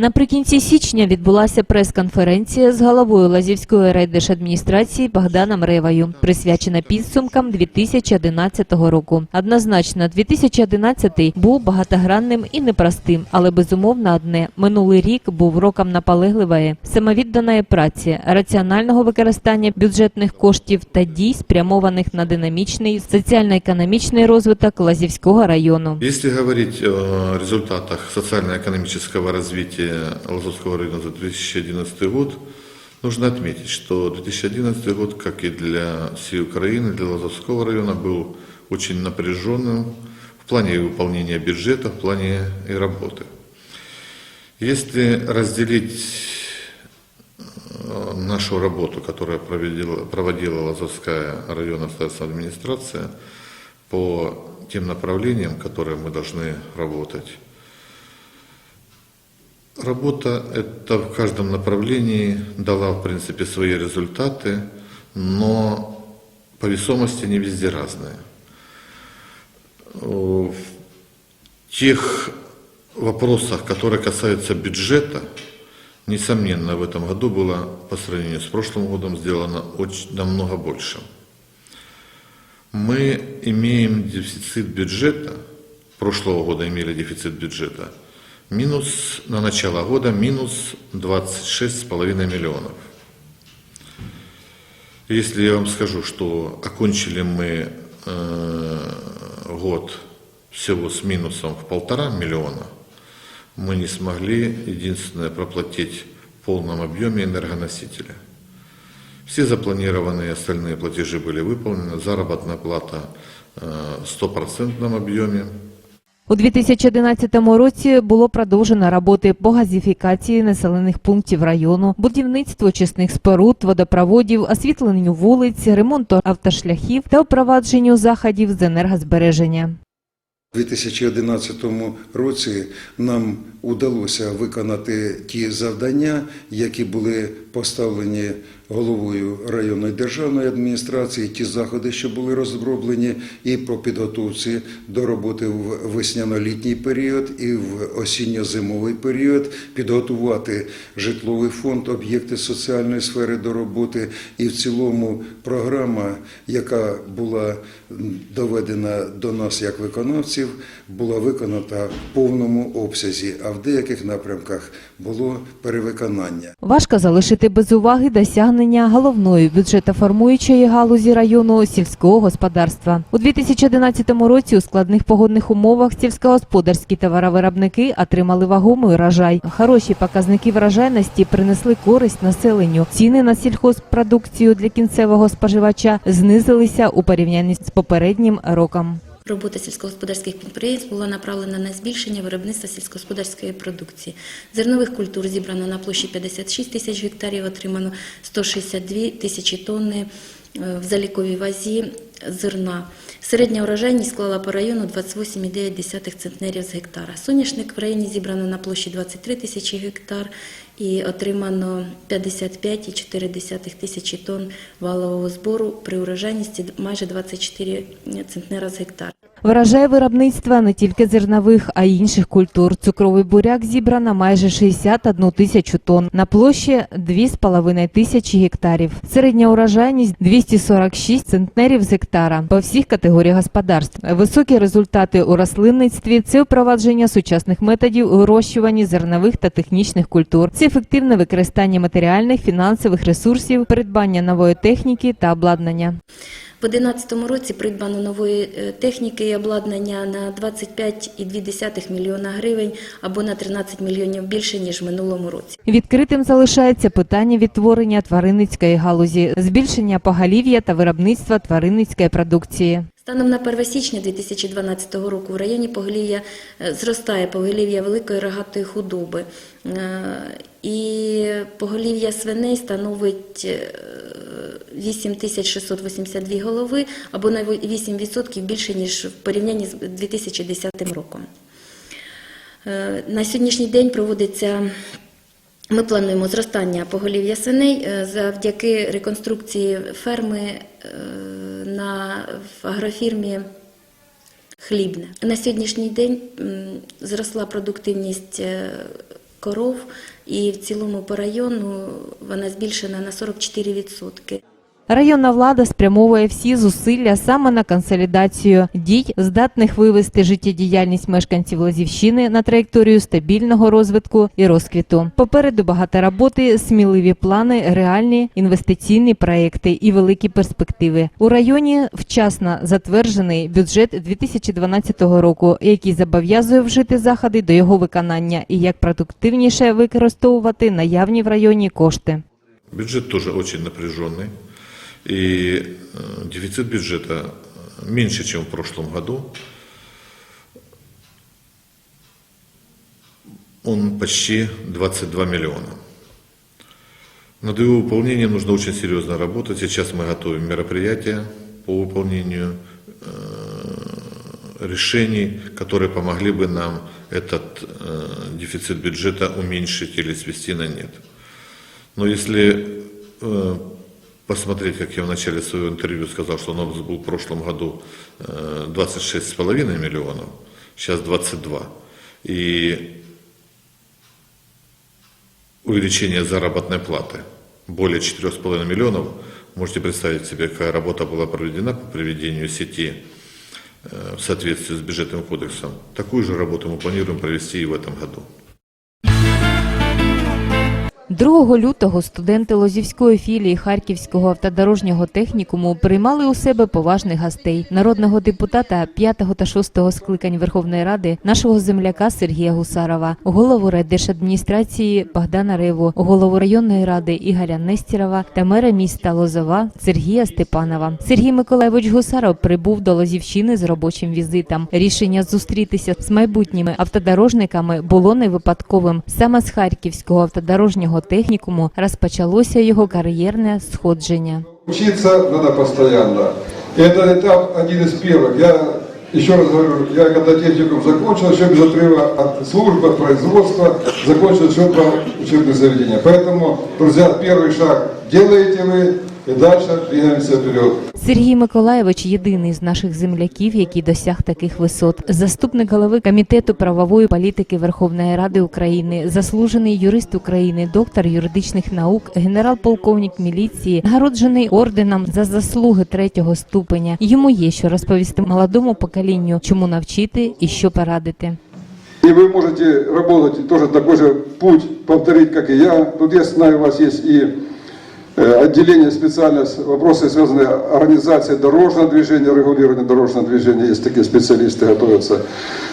Наприкінці січня відбулася прес-конференція з головою Лазівської райдержадміністрації Богданом Ревою, присвячена підсумкам 2011 року. Однозначно, 2011 був багатогранним і непростим, але безумовно одне минулий рік був роком наполегливої, самовідданої праці, раціонального використання бюджетних коштів та дій, спрямованих на динамічний соціально-економічний розвиток Лазівського району. Если говорить о результатах социально-экономического развития Лазовского района за 2011 год, нужно отметить, что 2011 год, как и для всей Украины, для Лазовского района был очень напряженным в плане выполнения бюджета, в плане и работы. Если разделить э, нашу работу, которую проводила, проводила Лазовская районная государственная администрация по тем направлениям, которые мы должны работать. Работа эта в каждом направлении дала, в принципе, свои результаты, но по весомости не везде разные. В тех вопросах, которые касаются бюджета, несомненно, в этом году было по сравнению с прошлым годом сделано очень, намного больше. Мы имеем дефицит бюджета, прошлого года имели дефицит бюджета, минус на начало года минус 26,5 миллионов. Если я вам скажу, что окончили мы э, год всего с минусом в полтора миллиона, мы не смогли, единственное, проплатить в полном объеме энергоносителя. Все запланированные остальные платежи были выполнены, заработная плата э, в стопроцентном объеме. У 2011 році було продовжено роботи по газифікації населених пунктів району, будівництву очисних споруд, водопроводів, освітленню вулиць, ремонту автошляхів та впровадженню заходів з енергозбереження. У 2011 році нам удалося виконати ті завдання, які були поставлені головою районної державної адміністрації, ті заходи, що були розроблені, і по підготовці до роботи в весняно-літній період і в осінньо-зимовий період, підготувати житловий фонд, об'єкти соціальної сфери до роботи. І в цілому програма, яка була доведена до нас як виконавців, була виконана в повному обсязі, а в деяких напрямках було перевиконання. Важко залишити без уваги досягнення головної бюджетоформуючої галузі району сільського господарства. У 2011 році у складних погодних умовах сільськогосподарські товаровиробники отримали вагомий урожай. Хороші показники врожайності принесли користь населенню. Ціни на сільхозпродукцію для кінцевого споживача знизилися у порівнянні з попереднім роком. Робота сільськогосподарських підприємств була направлена на збільшення виробництва сільськогосподарської продукції. Зернових культур зібрано на площі 56 тисяч гектарів, отримано 162 тисячі тонни е, в заліковій вазі зерна. Середня урожайність склала по району 28,9 центнерів з гектара. Соняшник в районі зібрано на площі 23 тисячі гектар і отримано 55,4 тисячі тонн валового збору при урожайності майже 24 центнера з гектара. Врожай виробництва не тільки зернових, а й інших культур. Цукровий буряк зібрано майже 61 тисячу тонн на площі 2,5 тисячі гектарів. Середня урожайність 246 центнерів з гектара по всіх категоріях господарств. Високі результати у рослинництві це впровадження сучасних методів у вирощуванні зернових та технічних культур. Це ефективне використання матеріальних, фінансових ресурсів, придбання нової техніки та обладнання. В 2011 році придбано нової е, техніки і обладнання на 25,2 мільйона гривень або на 13 мільйонів більше, ніж в минулому році. Відкритим залишається питання відтворення тваринницької галузі, збільшення поголів'я та виробництва тваринницької продукції. Станом на 1 січня 2012 року в районі поголів'я е, зростає поголів'я великої рогатої худоби. Е, І поголів'я свиней становить 8682 голови або на 8% більше, ніж в порівнянні з 2010 роком. Е, На сьогоднішній день проводиться ми плануємо зростання поголів'я свиней е, завдяки реконструкції ферми е, на в агрофірмі Хлібне. На сьогоднішній день зросла продуктивність коров, і в цілому по району вона збільшена на 44%. Районна влада спрямовує всі зусилля саме на консолідацію дій, здатних вивести життєдіяльність мешканців Лазівщини на траєкторію стабільного розвитку і розквіту. Попереду багато роботи, сміливі плани, реальні інвестиційні проекти і великі перспективи. У районі вчасно затверджений бюджет 2012 року, який зобов'язує вжити заходи до його виконання і як продуктивніше використовувати наявні в районі кошти. Бюджет тоже очень напряженный. И э, дефицит бюджета меньше, чем в прошлом году. Он почти 22 миллиона. Над его выполнением нужно очень серьезно работать. Сейчас мы готовим мероприятия по выполнению э, решений, которые помогли бы нам этот э, дефицит бюджета уменьшить или свести на нет. Но если э, посмотреть, как я в начале своего интервью сказал, что у нас был в прошлом году э, 26,5 миллионов, сейчас 22. И увеличение заработной платы более 4,5 миллионов. Можете представить себе, какая работа была проведена по приведению сети э, в соответствии с бюджетным кодексом. Такую же работу мы планируем провести и в этом году. 2 лютого студенти Лозівської філії Харківського автодорожнього технікуму приймали у себе поважних гостей народного депутата 5 та 6 скликань Верховної Ради, нашого земляка Сергія Гусарова, голову райдержадміністрації Богдана Реву, голову районної ради Ігоря Нестірова та мера міста Лозова Сергія Степанова. Сергій Миколайович Гусаров прибув до Лозівщини з робочим візитом. Рішення зустрітися з майбутніми автодорожниками було не випадковим. Саме з Харківського автодорожнього технікуму розпочалося його кар'єрне сходження. Учиться надо постоянно. И это этап один из первых. Я еще раз говорю, я когда техникум закончил, еще без отрыва от службы, от производства, закончил еще два учебных заведения. Поэтому, друзья, первый шаг делаете вы, и дальше двигаемся вперед. Сергій Миколаєвич єдиний з наших земляків, який досяг таких висот. Заступник голови комітету правової політики Верховної Ради України, заслужений юрист України, доктор юридичних наук, генерал-полковник міліції, нагороджений орденом за заслуги третього ступеня. Йому є що розповісти молодому поколінню, чому навчити і що порадити. И вы можете работать тоже такой же путь повторить, как и я. Тут я знаю, у вас есть и э, отделение специально, с- вопросы связанные организацией дорожного движения, регулирования дорожного движения, есть такие специалисты готовятся.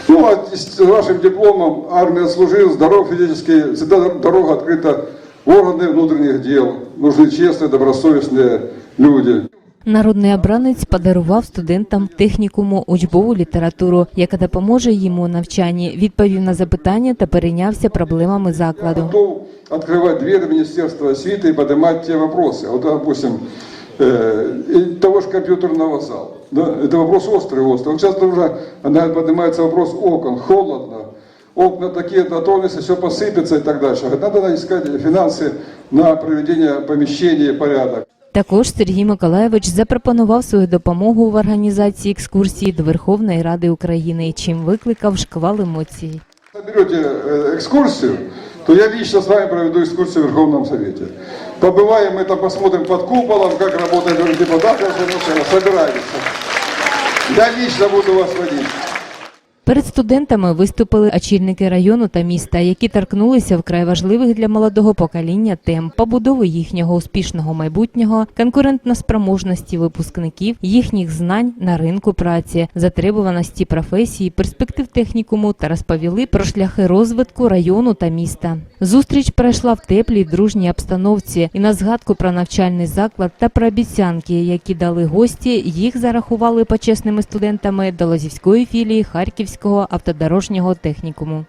Ну, а с вашим дипломом армия служил, здоров физически, всегда дорога открыта в органы внутренних дел. Нужны честные, добросовестные люди. Народний обранець подарував студентам технікуму учбову літературу, яка допоможе їм у навчанні, відповів на запитання та перейнявся проблемами закладу. готов открывать дверь Министерства освиты и поднимать те вопросы. Вот, допустим, э, и того же компьютерного зала. Да? Это вопрос острый, острый. Вот часто уже наверное, поднимается вопрос окон. Холодно. Окна такие готовности, все посыпется и так дальше. Надо искать финансы на проведение помещений, порядок. Також Сергій Миколаєвич запропонував свою допомогу в організації екскурсії до Верховної Ради України, чим викликав шквал емоцій. берете э, экскурсию, то я лично с вами проведу экскурсию в Верховном Совете. Побываем, мы там посмотрим под куполом, как работает депутат, собираемся. Я лично буду вас водить. Перед студентами виступили очільники району та міста, які торкнулися вкрай важливих для молодого покоління тем побудови їхнього успішного майбутнього, конкурентноспроможності випускників, їхніх знань на ринку праці, затребуваності професії, перспектив технікуму та розповіли про шляхи розвитку району та міста. Зустріч пройшла в теплій дружній обстановці і на згадку про навчальний заклад та про обіцянки, які дали гості, їх зарахували почесними студентами до Лозівської філії Харківського автодорожнього технікуму.